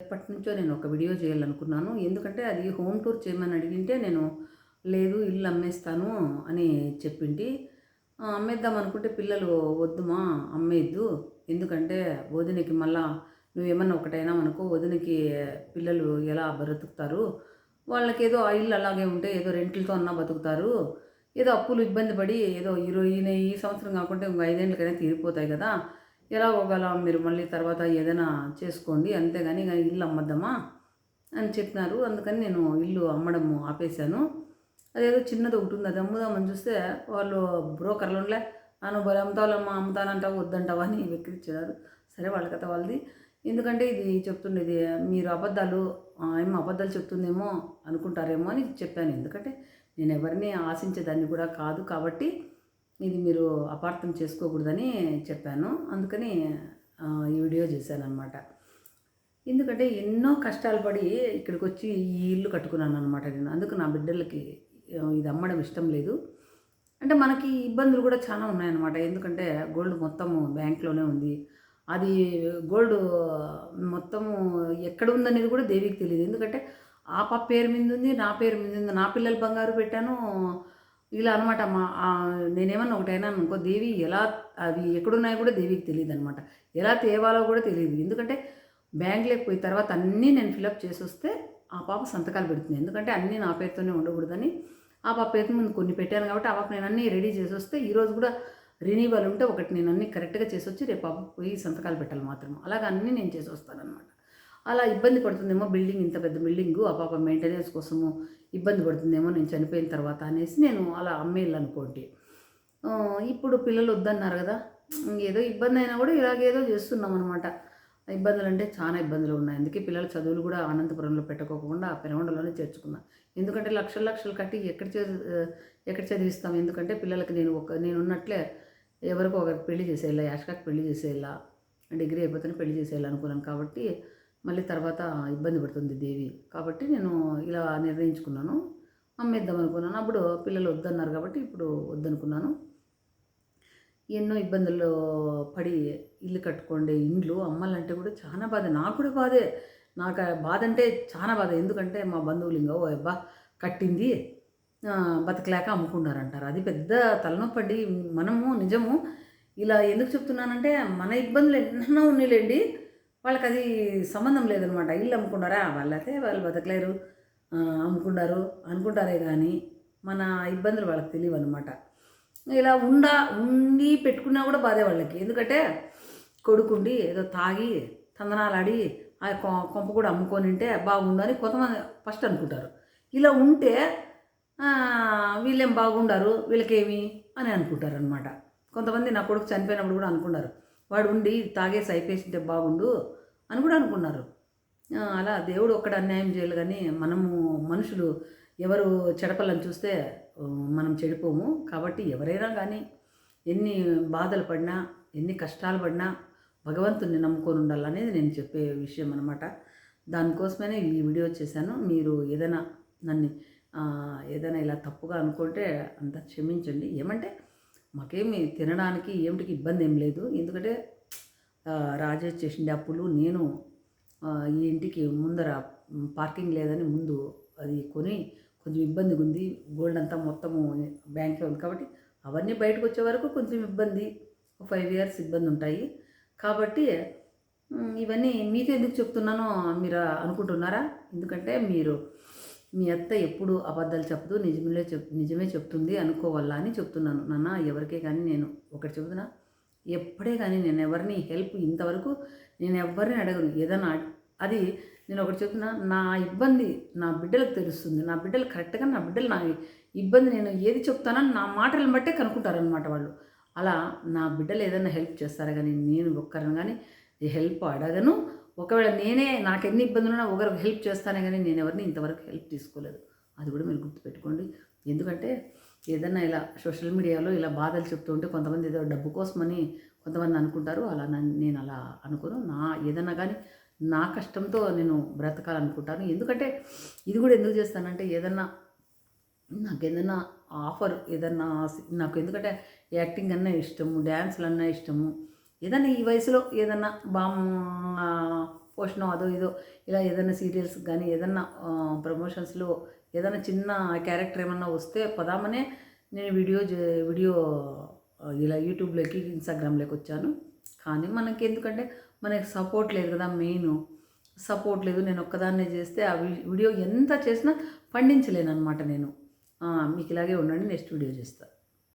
ఎప్పటి నుంచో నేను ఒక వీడియో చేయాలనుకున్నాను. ఎందుకంటే అది హోమ్ టూర్ చేయమని అడిగింటే నేను లేదు ఇల్లు అమ్మేస్తాను అని చెప్పింటి. అమ్మేద్దాం అనుకుంటే పిల్లలు వద్దుమా? అమ్మేద్దు. ఎందుకంటే వదినకి మళ్ళా నువ్వేమన్నా ఒకటైనా అనుకో వదినకి పిల్లలు ఎలా బ్రతుకుతారు? వాళ్ళకి ఏదో ఆ ఇల్లు అలాగే ఉంటే ఏదో రెంట్లతో అన్నా బతుకుతారు. ఏదో అప్పులు ఇబ్బంది పడి ఏదో ఈరోజు ఈ సంవత్సరం కాకుంటే ఇంకో ఐదేళ్ళకైనా తీరిపోతాయి కదా. ఎలా ఒకవేళ మీరు మళ్ళీ తర్వాత ఏదైనా చేసుకోండి అంతేగాని ఇక ఇల్లు అమ్మద్దామా అని చెప్పినారు. అందుకని నేను ఇల్లు అమ్మడము ఆపేశాను. అదేదో చిన్నది ఒకటి ఉంది అది అమ్ముదామని చూస్తే వాళ్ళు బ్రోకర్లు ఉండలే నన్ను బలి అమ్ముతావులమ్మా అమ్ముతానంటావు వద్దంటావా అని వెక్కిరించారు సరే వాళ్ళ కథ వాళ్ళది. ఎందుకంటే ఇది చెప్తుండేది మీరు అబద్ధాలు ఏమో అబద్ధాలు చెప్తుందేమో అనుకుంటారేమో అని చెప్పాను. ఎందుకంటే నేను ఎవరిని ఆశించేదాన్ని కూడా కాదు కాబట్టి ఇది మీరు అపార్థం చేసుకోకూడదని చెప్పాను. అందుకని ఈ వీడియో చేశాను అనమాట ఎందుకంటే ఎన్నో కష్టాలు పడి ఇక్కడికి వచ్చి ఈ ఇల్లు కట్టుకున్నాను అనమాట నేను. అందుకు నా బిడ్డలకి ఇది అమ్మడం ఇష్టం లేదు. అంటే మనకి ఇబ్బందులు కూడా చాలా ఉన్నాయన్నమాట. ఎందుకంటే గోల్డ్ మొత్తము బ్యాంక్లోనే ఉంది. అది గోల్డ్ మొత్తము ఎక్కడ ఉందనేది కూడా దేవికి తెలియదు. ఎందుకంటే ఆ పాప పేరు మీద ఉంది నా పేరు మీద ఉంది నా పిల్లలు బంగారు పెట్టాను ఇలా అనమాట మా నేనేమన్నా ఒకటైనా అనుకో దేవి ఎలా అవి ఎక్కడున్నాయో కూడా దేవికి తెలియదు అనమాట ఎలా తేవాలో కూడా తెలియదు. ఎందుకంటే బ్యాంక్లోకి పోయిన తర్వాత అన్నీ నేను ఫిలప్ చేసి వస్తే ఆ పాప సంతకాలు పెడుతుంది. ఎందుకంటే అన్నీ నా పేరుతోనే ఉండకూడదని ఆ పాప పేరు ముందు కొన్ని పెట్టాను కాబట్టి ఆ పాప నేను అన్నీ రెడీ చేసి వస్తే ఈరోజు కూడా రెన్యూవల్ ఉంటే ఒకటి నేను అన్నీ కరెక్ట్గా చేసి వచ్చి రేపు పాప పోయి సంతకాలు పెట్టాలి మాత్రం. అలాగ అన్నీ నేను చేసి వస్తానమాట అలా ఇబ్బంది పడుతుందేమో బిల్డింగ్ ఇంత పెద్ద బిల్డింగు ఆ పాప మెయింటెనెన్స్ కోసము ఇబ్బంది పడుతుందేమో నేను చనిపోయిన తర్వాత అనేసి నేను అలా అమ్మేయాలి అనుకోండి. ఇప్పుడు పిల్లలు వద్దన్నారు కదా ఏదో ఇబ్బంది అయినా కూడా ఇలాగేదో చేస్తున్నాం అనమాట ఇబ్బందులు అంటే చాలా ఇబ్బందులు ఉన్నాయి. అందుకే పిల్లల చదువులు కూడా అనంతపురంలో పెట్టుకోకుండా పెనగొండలోనే చేర్చుకున్నా. ఎందుకంటే లక్షలు లక్షలు కట్టి ఎక్కడ చదివి ఎక్కడ చదివిస్తాం? ఎందుకంటే పిల్లలకి నేను ఒక నేను ఉన్నట్లే ఎవరికో ఒకరికి పెళ్ళి చేసేయాలా యాష్కాకి పెళ్ళి చేసేయాలా డిగ్రీ అయిపోతేనే పెళ్ళి చేసేయాలి అనుకున్నాను కాబట్టి మళ్ళీ తర్వాత ఇబ్బంది పడుతుంది దేవి. కాబట్టి నేను ఇలా నిర్ణయించుకున్నాను. అమ్మేద్దాం అనుకున్నాను. అప్పుడు పిల్లలు వద్దన్నారు కాబట్టి ఇప్పుడు వద్దనుకున్నాను. ఎన్నో ఇబ్బందుల్లో పడి ఇల్లు కట్టుకోండి ఇండ్లు అమ్మాలంటే కూడా చాలా బాధ. నాకు కూడా బాధే. నాకు బాధ అంటే చాలా బాధ. ఎందుకంటే మా బంధువులు ఇంకా ఓ అబ్బా కట్టింది బతకలేక అమ్ముకున్నారంటారు. అది పెద్ద తలనొప్పి అండి మనము నిజము. ఇలా ఎందుకు చెప్తున్నానంటే మన ఇబ్బందులు ఎన్నో ఉన్నాయిలేండి. వాళ్ళకి అది సంబంధం లేదనమాట. ఇల్లు అమ్ముకున్నారా? వాళ్ళైతే వాళ్ళు బతకలేరు. అమ్ముకున్నారు అనుకుంటారే కానీ మన ఇబ్బందులు వాళ్ళకి తెలియవు అనమాట ఇలా ఉండా ఉండి పెట్టుకున్నా కూడా బాధే వాళ్ళకి. ఎందుకంటే కొడుకుండి ఏదో తాగి తందనాలాడి ఆ కొంప కూడా అమ్ముకొని ఉంటే బాగుందని కొంతమంది ఫస్ట్ అనుకుంటారు. ఇలా ఉంటే వీళ్ళేం బాగుండారు? వీళ్ళకేమి? అని అనుకుంటారు అనమాట కొంతమంది నా కొడుకు చనిపోయినప్పుడు కూడా అనుకున్నారు వాడు ఉండి తాగేసి అయిపోయింటే బాగుండు అని కూడా అనుకున్నారు. అలా దేవుడు ఒక్కడ అన్యాయం చేయాలి కానీ మనము మనుషులు ఎవరు చెడపలని చూస్తే మనం చెడిపోము. కాబట్టి ఎవరైనా కానీ ఎన్ని బాధలు పడినా ఎన్ని కష్టాలు పడినా భగవంతుని నమ్ముకొని ఉండాలనేది నేను చెప్పే విషయం అనమాట దానికోసమే ఈ వీడియో చేశాను. మీరు ఏదైనా నన్ను ఏదైనా ఇలా తప్పుగా అనుకుంటే అంత క్షమించండి. ఏమంటే మాకేమి తినడానికి ఏమిటికి ఇబ్బంది ఏం లేదు. ఎందుకంటే రాజేష్ చేసిండే అప్పులు నేను ఈ ఇంటికి ముందర పార్కింగ్ లేదని ముందు అది కొని కొంచెం ఇబ్బందిగా ఉంది. గోల్డ్ అంతా మొత్తము బ్యాంక్లో ఉంది కాబట్టి అవన్నీ బయటకు వచ్చే వరకు కొంచెం ఇబ్బంది ఫైవ్ ఇయర్స్ ఇబ్బంది ఉంటాయి. కాబట్టి ఇవన్నీ మీకు ఎందుకు చెప్తున్నానో మీరు అనుకుంటున్నారా? ఎందుకంటే మీరు మీ అత్త ఎప్పుడు అబద్ధాలు చెప్పదు నిజమే చెప్ నిజమే చెప్తుంది అనుకోవాలా అని చెప్తున్నాను. నాన్న ఎవరికే కానీ నేను ఒకటి చెబుతున్నా ఎప్పుడే కానీ నేను ఎవరిని హెల్ప్ ఇంతవరకు నేను ఎవరిని అడగను. ఏదైనా అది నేను ఒకటి చెప్తున్నా నా ఇబ్బంది నా బిడ్డలకు తెలుస్తుంది. నా బిడ్డలు కరెక్ట్గా నా బిడ్డలు నా ఇబ్బంది నేను ఏది చెప్తానని నా మాటలను బట్టే కనుక్కుంటారనమాట వాళ్ళు. అలా నా బిడ్డలు ఏదైనా హెల్ప్ చేస్తారు కానీ నేను ఒక్కరిని కానీ హెల్ప్ అడగను ఒకవేళ నేనే నాకు ఎన్ని ఇబ్బందులు ఉన్నా ఒకరికి హెల్ప్ చేస్తానే కానీ నేను ఎవరిని ఇంతవరకు హెల్ప్ తీసుకోలేదు. అది కూడా మీరు గుర్తుపెట్టుకోండి. ఎందుకంటే ఏదన్నా ఇలా సోషల్ మీడియాలో ఇలా బాధలు చెప్తూ ఉంటే కొంతమంది ఏదో డబ్బు కోసమని కొంతమంది అనుకుంటారు. అలా నేను అలా అనుకోను. నా ఏదన్నా కానీ నా కష్టంతో నేను బ్రతకాలనుకుంటాను. ఎందుకంటే ఇది కూడా ఎందుకు చేస్తానంటే ఏదన్నా నాకు ఏదన్నా ఆఫర్ ఏదన్నా నాకు ఎందుకంటే యాక్టింగ్ అన్నా ఇష్టము డ్యాన్స్లు అన్నా ఇష్టము ఏదన్నా ఈ వయసులో ఏదన్నా బామ్ పోషణం అదో ఇదో ఇలా ఏదైనా సీరియల్స్ కానీ ఏదన్నా ప్రమోషన్స్లో ఏదైనా చిన్న క్యారెక్టర్ ఏమన్నా వస్తే పదామనే నేను వీడియో వీడియో ఇలా యూట్యూబ్లోకి ఇన్స్టాగ్రామ్లోకి వచ్చాను. కానీ మనకి ఎందుకంటే మనకి సపోర్ట్ లేదు కదా మెయిన్ సపోర్ట్ లేదు. నేను ఒక్కదాన్నే చేస్తే ఆ వీడియో ఎంత చేసినా పండించలేను అనమాట నేను మీకు ఇలాగే ఉండండి. నెక్స్ట్ వీడియో చేస్తాను